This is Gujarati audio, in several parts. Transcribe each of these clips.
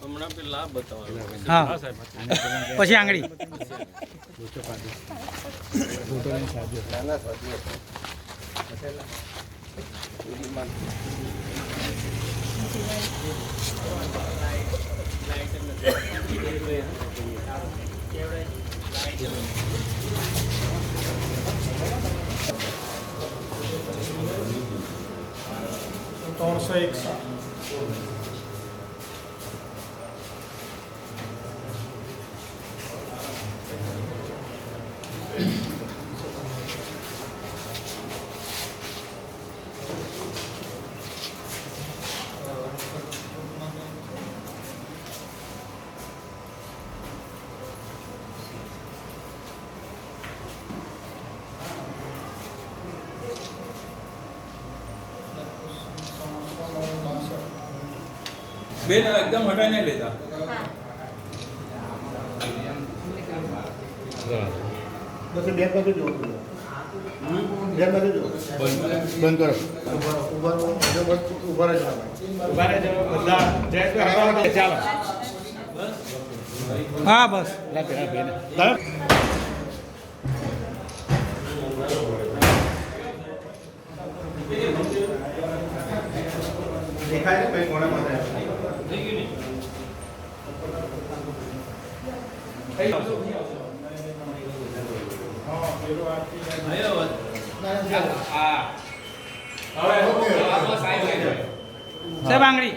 હમણાં પેલા આ બતાવવાનું હા પછી આંગળી ત્રણસો એકસઠ બેન એકદમ હટાઈ નહીં લેતા. પછી બે બાજુ જુઓ. બે બાજુ જુઓ. બંધ કરો. ઊભા ઊભા જ ચાલો. હા બસ. દેખાય ને કઈ કોણામાં થાય સાહેબ આંગળી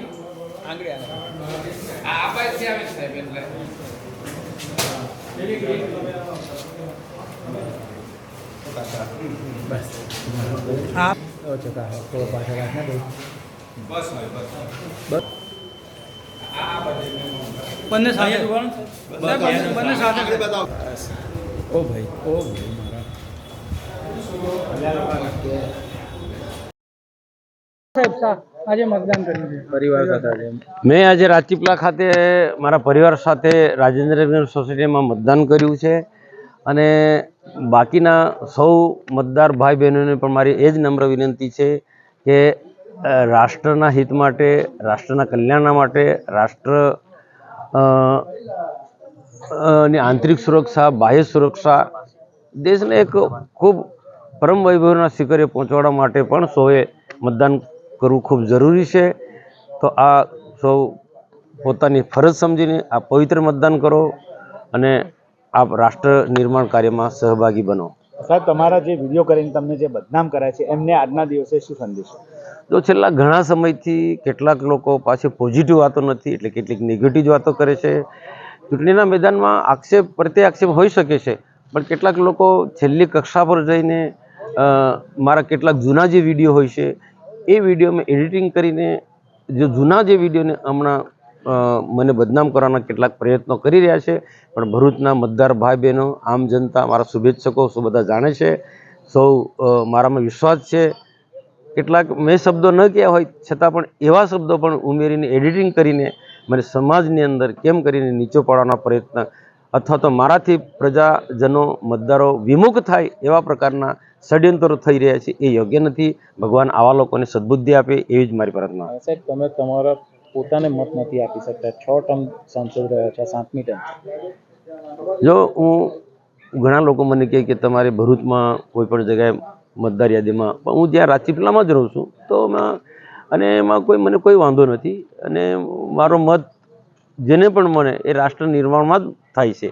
હા બંને આ સાહેબ, બંને- બંને સાથે. ઓ ભાઈ ઓ ભાઈ મારા. આજે મતદાન કર્યું છે. પરિવાર સાથે મેં આજે રાજપીપલા ખાતે મારા પરિવાર સાથે રાજેન્દ્રનગર સોસાયટીમાં મતદાન કર્યું છે અને બાકીના સૌ મતદાર ભાઈ બહેનોને પણ મારી એ જ નમ્ર વિનંતી છે કે રાષ્ટ્રના હિત માટે રાષ્ટ્રના કલ્યાણના માટે રાષ્ટ્ર ની આંતરિક સુરક્ષા, બાહ્ય સુરક્ષા દેશને એક ખૂબ પરમ વૈભવના શિખરે પહોંચાડવા માટે પણ સૌએ મતદાન કરવું ખૂબ જરૂરી છે. તો આ સૌ પોતાની ફરજ સમજીને આ પવિત્ર મતદાન કરો અને આપ રાષ્ટ્ર નિર્માણ કાર્યમાં સહભાગી બનો. સાહેબ, તમારા જે વીડિયો કરીને તમને જે બદનામ કરાય છે, એમને આજના દિવસે શું સંદેશો? જો છેલ્લા ઘણા સમયથી કેટલાક લોકો પાસે પોઝિટિવ વાતો નથી, એટલે કેટલીક નેગેટિવ વાતો કરે છે. ચૂંટણીના મેદાનમાં આક્ષેપ, પ્રત્યે આક્ષેપ હોઈ શકે છે, પણ કેટલાક લોકો છેલ્લી કક્ષા પર જઈને મારા કેટલાક જૂના જે વીડિયો હોય છે, એ વીડિયો મેં એડિટિંગ કરીને, જે જૂના જે વિડીયોને હમણાં મને બદનામ કરવાના કેટલાક પ્રયત્નો કરી રહ્યા છે. પણ ભરૂચના મતદાર ભાઈ બહેનો, આમ જનતા, મારા શુભેચ્છકો સૌ બધા જાણે છે. સૌ મારામાં વિશ્વાસ છે. કેટલાક મેં શબ્દો ન કહ્યા હોય, છતાં પણ એવા શબ્દો પણ ઉમેરીને એડિટિંગ કરીને મને સમાજની અંદર કેમ કરીને નીચો પાડવાનો પ્રયત્ન અથવા તો મારાથી પ્રજાજનો, મતદારો વિમુખ થાય એવા પ્રકારના ષડયંત્રો થઈ રહ્યા છે, એ યોગ્ય નથી. ભગવાન આવા લોકોને સદબુદ્ધિ આપે એવી જ મારી પ્રાર્થના. સાહેબ, તમે તમારા પોતાને મત નથી આપી શકતા. છ ટર્મ સાંસદ રહ્યા છે સાતમી ટર્મ. જો હું ઘણા લોકો મને કહે કે તમારે ભરૂચમાં કોઈ પણ જગ્યાએ મતદાર યાદીમાં, પણ હું જ્યાં રાજપીપળામાં જ રહું છું, તો અને એમાં કોઈ, મને કોઈ વાંધો નથી. અને મારો મત જેને પણ મને એ રાષ્ટ્ર નિર્માણમાં જ થાય છે.